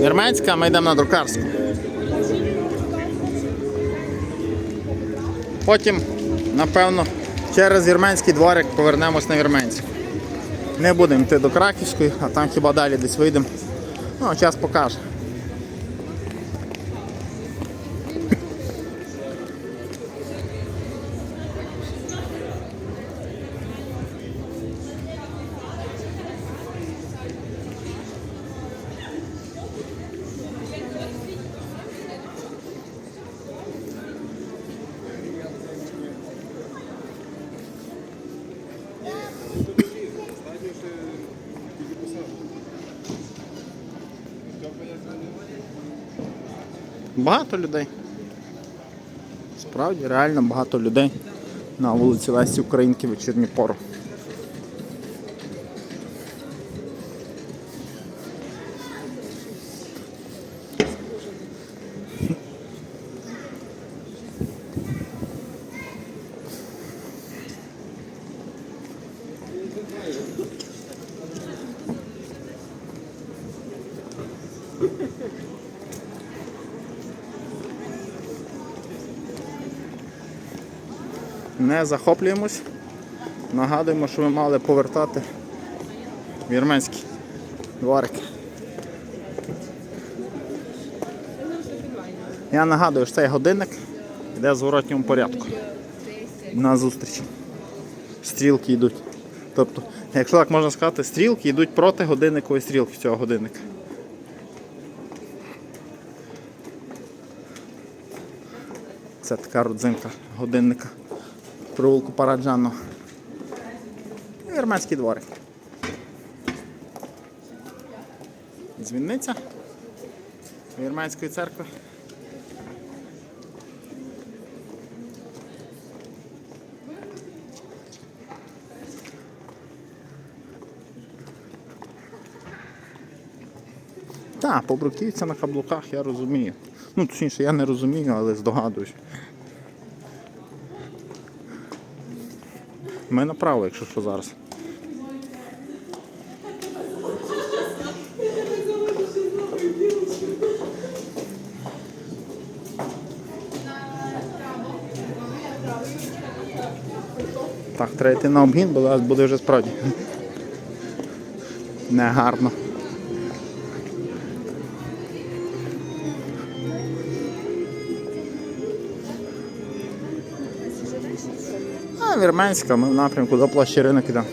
Вірменська, ми йдемо на друкарську. Потім, напевно, через вірменський дворик повернемось на вірменську. Не будемо йти до Краківської, а там хіба далі десь вийдемо. Ну, час покаже. Багато людей. Справді, реально багато людей на вулиці Лесі Українки вечірню пору. Не захоплюємось. Нагадуємо, що ми мали повертати вірменський дворик. Я нагадую, що цей годинник йде в зворотньому порядку. На зустріч. Стрілки йдуть. Тобто, якщо так можна сказати, стрілки йдуть проти годинникової стрілки цього годинника. Це така родзинка годинника провулку Параджану. Вірменський дворик. Дзвінниця Вірменської церкви. Так, побруківця на каблуках я розумію. Ну, точніше, я не розумію, але здогадуюсь. Ми направо, якщо що зараз. Так, треба йти на обгін, бо зараз буде вже справді. Негарно. Вірменська, ми в напрямку до площі ринок ідемо.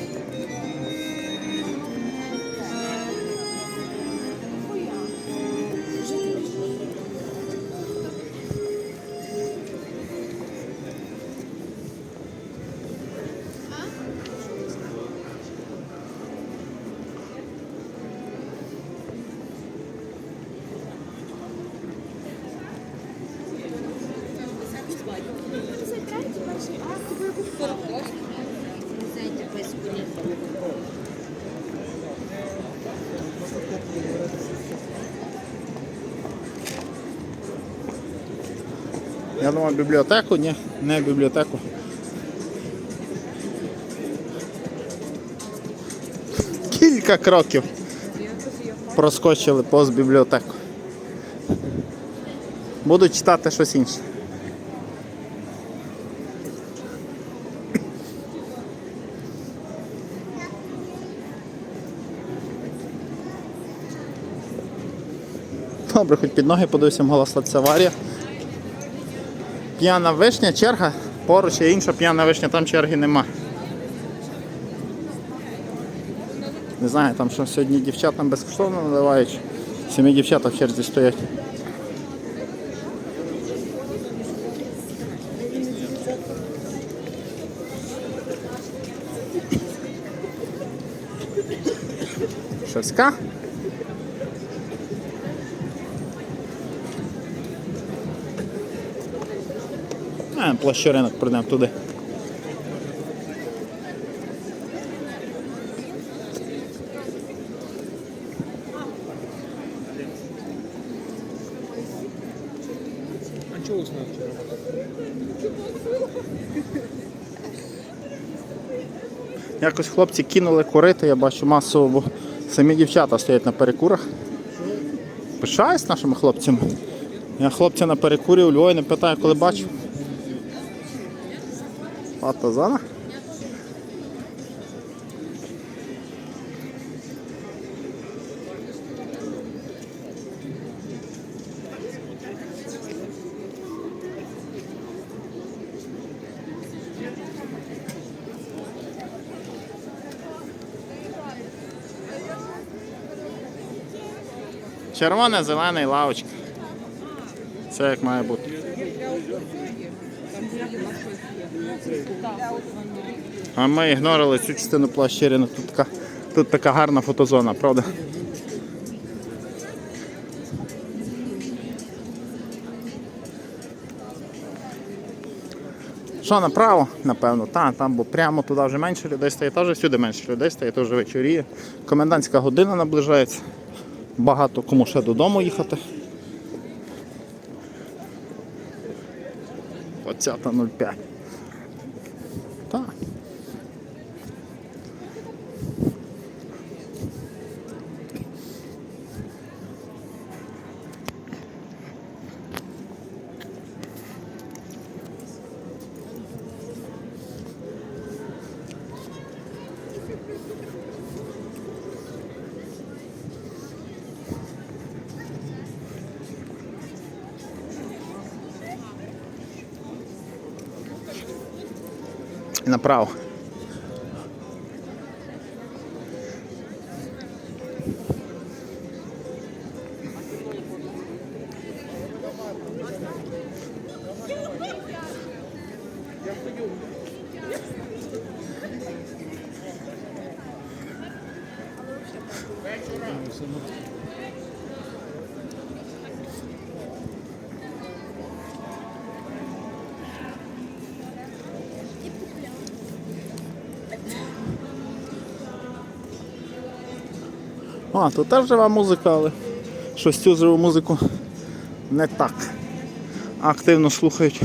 Я думав бібліотеку, ні, не бібліотеку. Кілька кроків проскочили повз бібліотеку. Буду читати щось інше. Добре, хоч під ноги подивився, могла статися аварія. П'яна вишня, черга, поруч є інша п'яна вишня, там черги нема. Не знаю, там що сьогодні дівчатам безкоштовно наливають. Сімі дівчата в черзі стоять. Шевська. А, плащаринок прийдемо туди. Якось хлопці кинули курити, я бачу масово, бо самі дівчата стоять на перекурах. Пишаюсь нашими хлопцями. Я хлопця на перекурі у Львові не питаю, коли бачу. Пата зона. Червоне, зелене і лавочка. Це як має бути. А ми ігнорили цю частину площерину. Тут така, тут така гарна фотозона, правда? Що направо? Напевно, та, там, бо прямо туди вже менше людей стає, теж всюди менше людей стає, теж вечоріє. Комендантська година наближається. Багато кому ще додому їхати. 20.05. Так. І направо. А, тут теж жива музика, але щось цю живу музику не так активно слухають.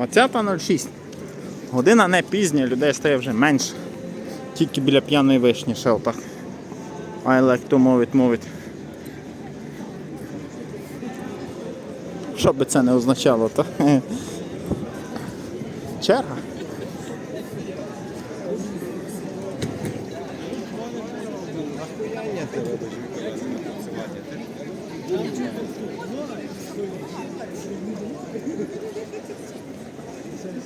Оцята 06. Година не пізня, людей стає вже менше. Тільки біля п'яної вишні ще отак. I like to move it. Що би це не означало, то? Черга.